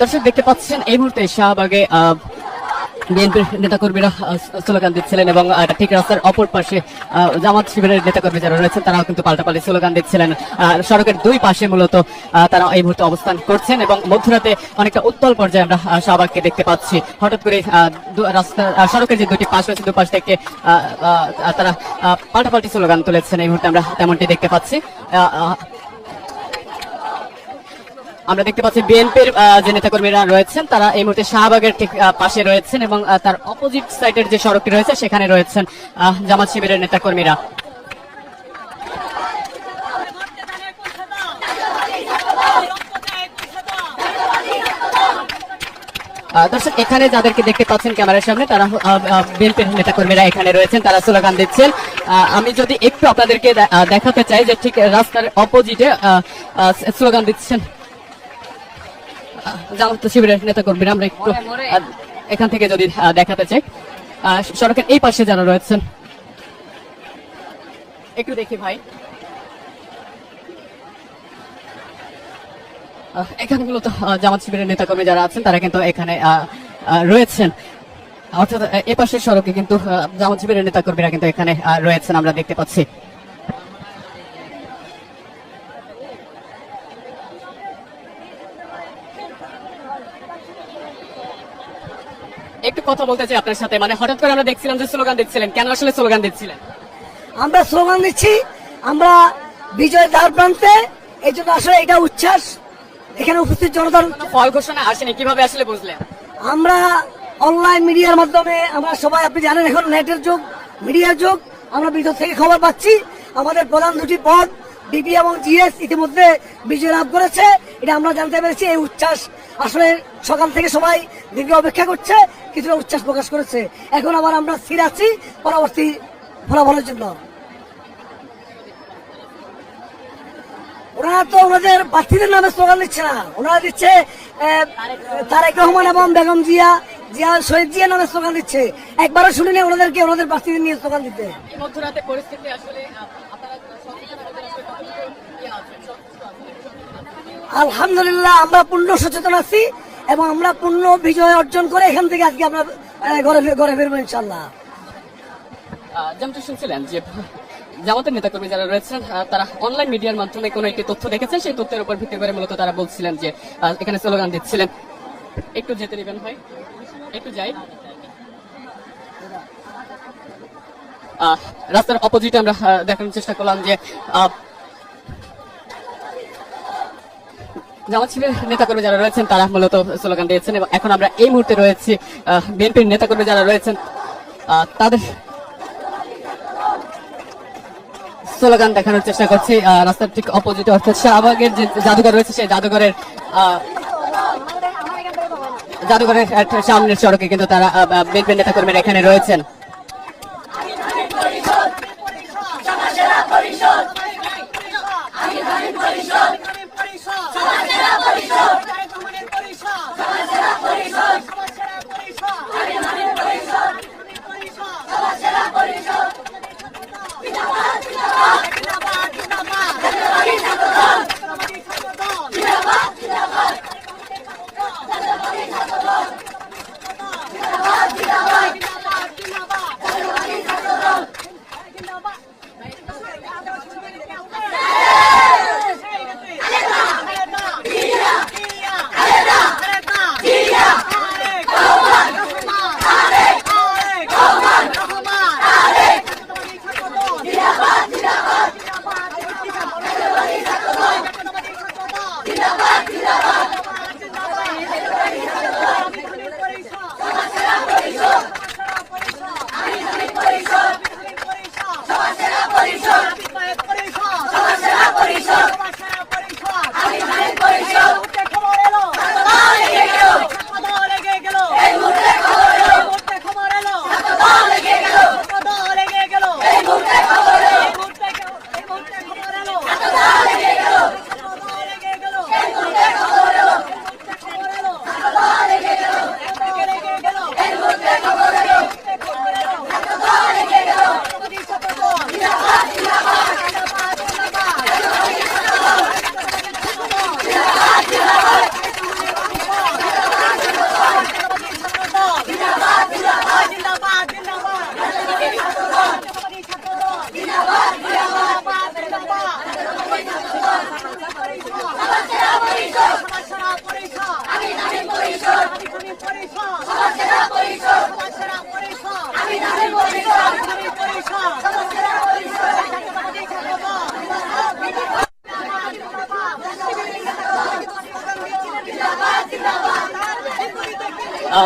দর্শক, দেখতে পাচ্ছেন, এই মুহূর্তে শাহবাগে বিএনপির নেতাকর্মীরা স্লোগান দিচ্ছিলেন এবং ঠিক রাস্তার অপর পাশে জামাত শিবিরের নেতাকর্মী যারা রয়েছেন, তারাও কিন্তু পাল্টাপাল্টি স্লোগান দিচ্ছিলেন। সড়কের দুই পাশে মূলত তারা এই মুহূর্তে অবস্থান করছেন এবং মধ্যরাতে অনেকটা উত্তল পর্যায়ে আমরা শাহবাগকে দেখতে পাচ্ছি। হঠাৎ করে রাস্তা সড়কের যে দুটি পাশ রয়েছে, দুপাশ থেকে তারা পাল্টাপাল্টি স্লোগান তুলেছেন। এই মুহূর্তে আমরা তেমনটি দেখতে পাচ্ছি। আমরা দেখতে পাচ্ছি বিএনপির যে নেতাকর্মীরা রয়েছেন, তারা এই মুহূর্তে শাহবাগের ঠিক পাশে রয়েছেন এবং তার অপোজিট সাইডের যে সড়কটি রয়েছে, সেখানে রয়েছেন জামাত শিবিরের নেতাকর্মীরা। দর্শক, এখানে যাদেরকে দেখতে পাচ্ছেন ক্যামেরার সামনে, তারা বিএনপির নেতাকর্মীরা এখানে রয়েছেন, তারা স্লোগান দিচ্ছেন। আমি যদি একটু আপনাদেরকে দেখাতে চাই যে ঠিক রাস্তার অপোজিটে স্লোগান দিচ্ছেন। জামাত শিবিরের নেতা কর্মীরা আমরা একটু এখান থেকে যদি দেখাতে চাই। সড়কের এই পাশে যারা রয়েছেন একটু দেখি ভাই। এখানে মূলত জামাত শিবিরের নেতা কর্মী যারা আছেন তারা কিন্তু এখানে রয়েছেন। অর্থাৎ এ পাশের সড়কে কিন্তু জামাত শিবিরের নেতা কর্মীরা কিন্তু এখানে রয়েছেন আমরা দেখতে পাচ্ছি। কথা বলতে চাই আপনার সাথে। মানে হঠাৎ করে আমরা দেখছিলাম যে স্লোগান দিচ্ছিলেন। কেন আসলে স্লোগান দিচ্ছিলেন? আমরা স্লোগান দিচ্ছি আমরা বিজয় দ্বার প্রান্তে এই জন্য আসলে এটা উচ্ছ্বাস। এখানে উপস্থিত জনতার ফল ঘোষণা আসেনি কীভাবে আসলে বুঝলেন? আমরা অনলাইন মিডিয়ার মাধ্যমে আমরা সবাই আপনি জানেন এখন নেটের যুগ মিডিয়ার যুগ আমরা ভিতর থেকে খবর পাচ্ছি। আমাদের প্রধান দুটি পদ ডিবি এবং জিএস ইতিমধ্যে বিজয় লাভ করেছে। এটা আমরা জানতে পেরেছি, এই উচ্ছ্বাস। আসলে সকাল থেকে সবাই দীর্ঘ অপেক্ষা করছে, কিছুটা উচ্ছ্বাস প্রকাশ করেছে। এখন আবার আমরা স্থির আছি পরবর্তী ফলাফলের জন্য। ওনারা তো ওনাদের প্রার্থীদের নামে স্লোগান দিচ্ছে না। ওনারা দিচ্ছে তারেক রহমান এবং বেগম জিয়া জিয়া, শহীদ জিয়া নামে স্লোগান দিচ্ছে। একবারও শুনিনি ওনাদেরকে, ওনাদের প্রার্থীদের নিয়ে স্লোগান দিতে। মধ্যরাতে পরিস্থিতি আসলে আহ, আপনারা সচেতন হতে আসলে কতটুকু ইয়ে আছেন, সচেষ্ট আছেন? আলহামদুলিল্লাহ, আমরা পূর্ণ সচেতন আছি এবং আমরা পূর্ণ বিজয় অর্জন করে এখান থেকে আজকে আমরা ঘরে ফিরবো ইনশাল্লাহ যেমনটা শুনছিলেন যে জামাতের যারা রয়েছেন তারা অনলাইন মিডিয়ার মাধ্যমে একটি তথ্য দেখেছেন, সেই তথ্যের উপর ভিত্তি করে মূলত তারা বলছিলেন যে এখানে স্লোগান দিচ্ছিলেন। একটু যেতে দিবেন ভাই। একটু যাই। রাস্তার অপোজিটে আমরা দেখানোর চেষ্টা করলাম যে জামাত শিবিরের নেতাকর্মী যারা রয়েছেন, তারা মূলত স্লোগান দিয়েছেন এবং এখন আমরা এই মুহূর্তে রয়েছি বিএনপির নেতাকর্মী যারা রয়েছেন তাদের স্লোগান দেখানোর চেষ্টা করছি রাস্তার ঠিক অপোজিটে অর্থাৎ শাহবাগের যে জাদুঘর রয়েছে, সেই জাদুঘরের জাদুঘরের সামনের সড়কে কিন্তু তারা বিএনপির নেতাকর্মীরা এখানে রয়েছেন।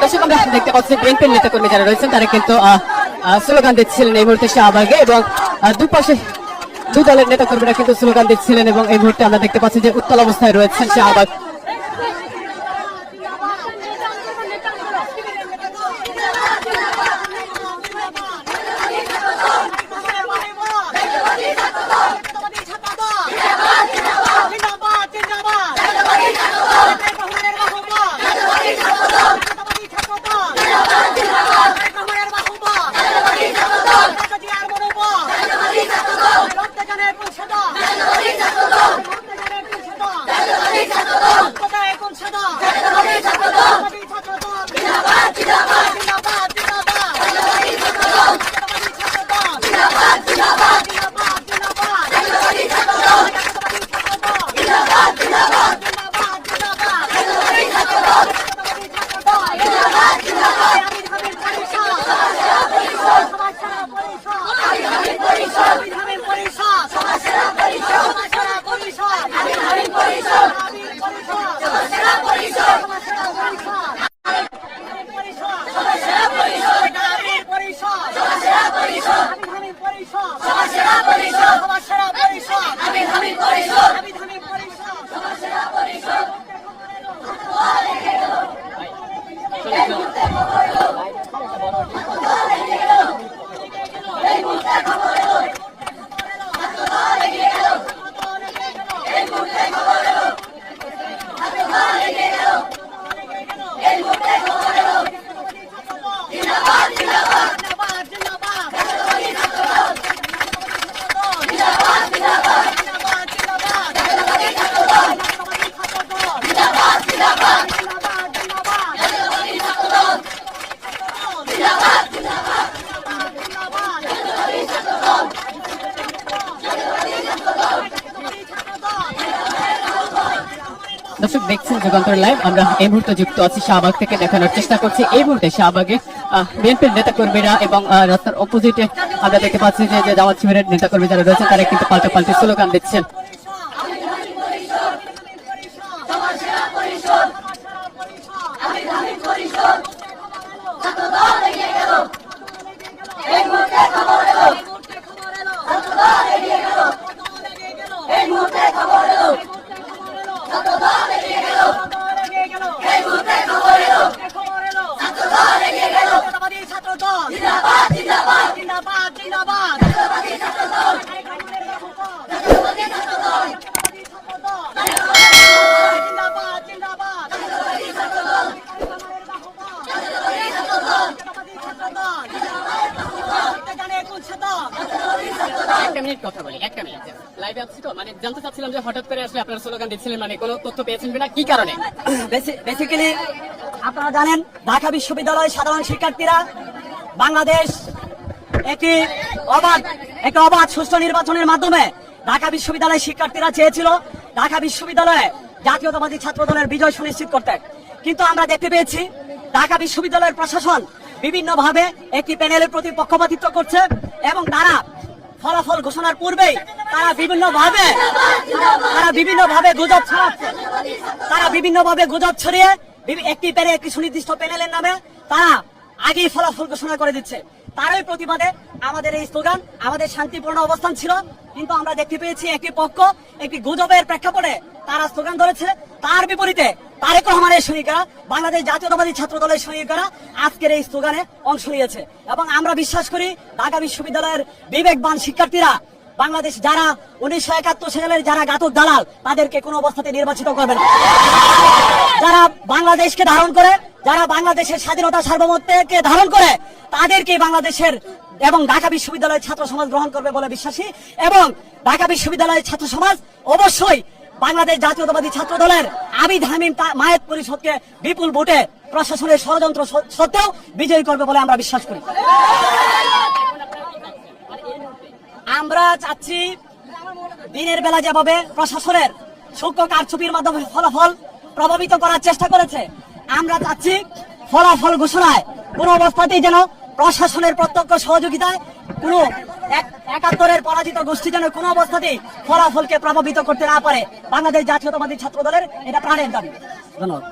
দর্শক, আমরা দেখতে পাচ্ছি বিএনপির নেতাকর্মী যারা রয়েছেন, তারা কিন্তু স্লোগান দিচ্ছিলেন এই মুহূর্তে শাহবাগে এবং দুপাশে দু দলের নেতাকর্মীরা কিন্তু স্লোগান দিচ্ছিলেন এবং এই মুহূর্তে আমরা দেখতে পাচ্ছি যে উত্তাল অবস্থায় রয়েছেন শাহবাগ পরিষদ সমাজ সেরা পরিষদ। আমি আমি পরিষদ। দর্শক, দেখছেন যুগান্তর লাইভ। আমরা এই মুহূর্তে যুক্ত আছি শাহবাগ থেকে। দেখানোর চেষ্টা করছি এই মুহূর্তে শাহবাগে বিএনপির নেতা কর্মীরা এবং রাস্তার অপোজিটে আমরা দেখতে পাচ্ছি যে জামাত শিবিরের নেতা কর্মী যারা রয়েছে তারা কিন্তু পাল্টা পাল্টে স্লোগান দিচ্ছেন। একটা মানে মানে আপনারা জানেন, ঢাকা বিশ্ববিদ্যালয় সাধারণ শিক্ষার্থীরা বাংলাদেশ একটি অবাধ একটি অবাধ সুষ্ঠু নির্বাচনের মাধ্যমে ঢাকা বিশ্ববিদ্যালয়ের শিক্ষার্থীরা চেয়েছিল ঢাকা বিশ্ববিদ্যালয়ে জাতীয়তাবাদী ছাত্র দলের বিজয় সুনিশ্চিত করতে। কিন্তু আমরা দেখতে পেয়েছি, ঢাকা বিশ্ববিদ্যালয়ের প্রশাসন বিভিন্ন ভাবে একটি প্যানেলের প্রতি পক্ষপাতিত্ব করছে। এবং তারা ফলাফল ঘোষণার পূর্বেই তারা বিভিন্ন ভাবে তারা বিভিন্ন ভাবে গুজব ছড়াচ্ছে। তারা বিভিন্ন ভাবে গুজব ছড়িয়ে একটি প্যানে একটি সুনির্দিষ্ট প্যানেলের নামে তারা আগেই ফলাফল ঘোষণা করে দিচ্ছে। তারই প্রতিবাদে আমাদের এই স্লোগান, আমাদের শান্তিপূর্ণ অবস্থান ছিল। কিন্তু আমরা দেখতে পেয়েছি একটি পক্ষ, একটি গুজবের প্রেক্ষাপটে তারা স্লোগান ধরেছে। তার বিপরীতে তারেক রহমানের সৈনিকরা বাংলাদেশ জাতীয়তাবাদী ছাত্র দলের সৈনিকরা আজকের এই স্লোগানে অংশ নিয়েছে। এবং আমরা বিশ্বাস করি, ঢাকা বিশ্ববিদ্যালয়ের বিবেকবান শিক্ষার্থীরা, বাংলাদেশ যারা উনিশশো একাত্তর সালের যারা ঘাতক দালাল, তাদেরকে কোনো অবস্থাতে নির্বাচিত করবে না। যারা বাংলাদেশকে ধারণ করে, যারা বাংলাদেশের স্বাধীনতা সার্বভৌমত্বকে ধারণ করে তাদেরকে বাংলাদেশের এবং ঢাকা বিশ্ববিদ্যালয়ের ছাত্র সমাজ গ্রহণ করবে বলে বিশ্বাসী। এবং ঢাকা বিশ্ববিদ্যালয়ের ছাত্র সমাজ অবশ্যই বাংলাদেশ জাতীয়তাবাদী ছাত্র দলের আবিদ হামিম মায়ের পরিষদকে বিপুল ভোটে প্রশাসনের ষড়যন্ত্র সত্ত্বেও বিজয়ী করবে বলে আমরা বিশ্বাস করি। আমরা চাচ্ছি দিনের বেলা যেভাবে প্রশাসনের সূক্ষ্ম কারচুপির মাধ্যমে ফলাফল প্রভাবিত করার চেষ্টা করেছে, আমরা চাচ্ছি ফলাফল ঘোষণায় কোনো অবস্থাতেই যেন প্রশাসনের প্রত্যক্ষ সহযোগিতায় কোন একাত্তরের পরাজিত গোষ্ঠী যেন কোনো অবস্থাতে ফলাফলকে প্রভাবিত করতে না পারে। বাংলাদেশ জাতীয়তাবাদী ছাত্র দলের এটা প্রাণের দাবি। ধন্যবাদ।